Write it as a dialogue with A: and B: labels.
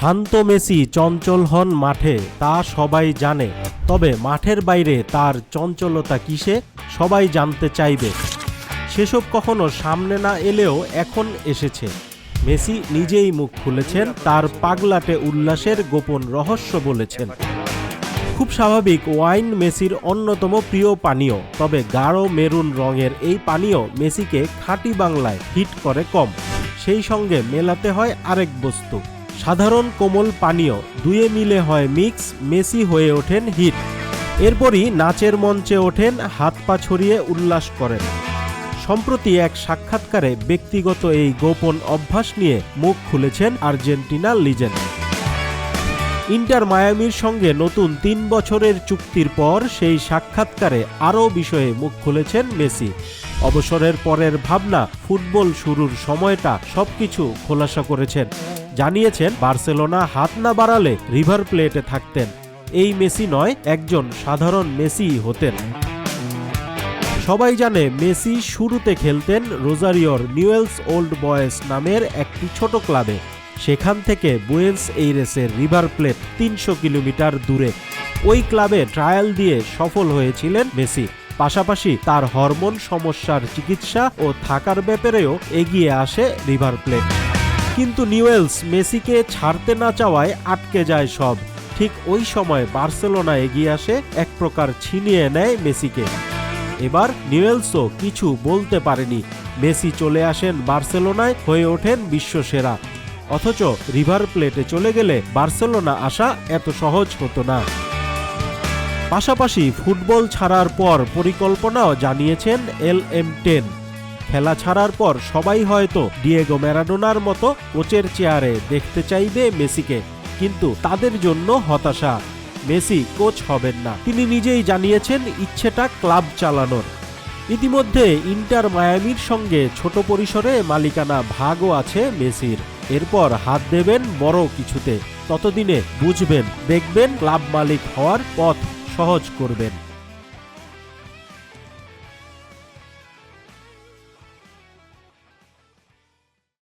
A: শান্ত Messi চঞ্চল হন মাঠে, তা সবাই জানে। তবে মাঠের বাইরে তার চঞ্চলতা কিসে, সবাই জানতে চাইবে। সেসব কখনো সামনে না এলেও এখন এসেছে। মেসি নিজেই মুখ খুলেছেন, তার পাগলাটে উল্লাসের গোপন রহস্য বলেছেন। খুব স্বাভাবিক, ওয়াইন মেসির অন্যতম প্রিয় পানীয়, তবে গাঢ় মেরুন রঙের এই পানীয় মেসিকে খাঁটি বাংলায় হিট করে কম। সেই সঙ্গে মেলাতে হয় আরেক বস্তু। সাধারণ কোমল পানীয় দুয়ে মিলে হয় মিক্স মেসি হয়ে ওঠেন হিট। এরপরই নাচের মঞ্চে ওঠেন, হাত পা ছড়িয়ে উল্লাস করেন। সম্প্রতি এক সাক্ষাৎকারে ব্যক্তিগত এই গোপন অভ্যাস নিয়ে মুখ খুলেছেন আর্জেন্টিনা লিজেন্ড। ইন্টার মায়ামির সঙ্গে নতুন তিন বছরের চুক্তির পর সেই সাক্ষাৎকারে আরও বিষয়ে মুখ খুলেছেন মেসি। অবসরের পরের ভাবনা, ফুটবল শুরুর সময়টা সবকিছু খোলাসা করেছেন। জানিয়েছেন, বার্সেলোনা হাত না বাড়ালে রিভার প্লেটে থাকতেন। এই মেসি নয়, একজন সাধারণ মেসি হতেন। সবাই জানে মেসি শুরুতে খেলতেন রোজারিওর নিউয়েলস ওল্ড বয়েস নামের একটি ছোট ক্লাবে। সেখান থেকে বুয়েন্স এইরেসের রিভার প্লেট তিনশো কিলোমিটার দূরে। ওই ক্লাবে ট্রায়াল দিয়ে সফল হয়েছিলেন মেসি। পাশাপাশি তার হরমোন সমস্যার চিকিৎসা ও থাকার ব্যাপারেও এগিয়ে আসে রিভার প্লেট। কিন্তু নিউয়েলস মেসিকে ছাড়তে না চাওয়ায় আটকে যায় সব। ঠিক ওই সময় বার্সেলোনা এগিয়ে আসে, এক প্রকার ছিনিয়ে নেয় মেসিকে। এবার নিউয়েলসও কিছু বলতে পারেনি। মেসি চলে আসেন বার্সেলোনায়, হয়ে ওঠেন বিশ্বসেরা। অথচ রিভার প্লেটে চলে গেলে বার্সেলোনা আসা এত সহজ হতো না। পাশাপাশি ফুটবল ছাড়ার পর পরিকল্পনাও জানিয়েছেন এল এম টেন। খেলা ছাড়ার পর সবাই হয়তো ডিয়েগো ম্যারাডোনার মতো কোচের চেয়ারে দেখতে চাইবে মেসিকে, কিন্তু তাদের জন্য হতাশা। মেসি কোচ হবেন না। তিনি নিজেই জানিয়েছেন ইচ্ছেটা ক্লাব চালানোর। ইতিমধ্যে ইন্টার মায়ামির সঙ্গে ছোট পরিসরে মালিকানা ভাগও আছে মেসির। এরপর হাত দেবেন বড় কিছুতে। ততদিনে বুঝবেন, দেখবেন ক্লাব মালিক হওয়ার পথ সহজ করবেন।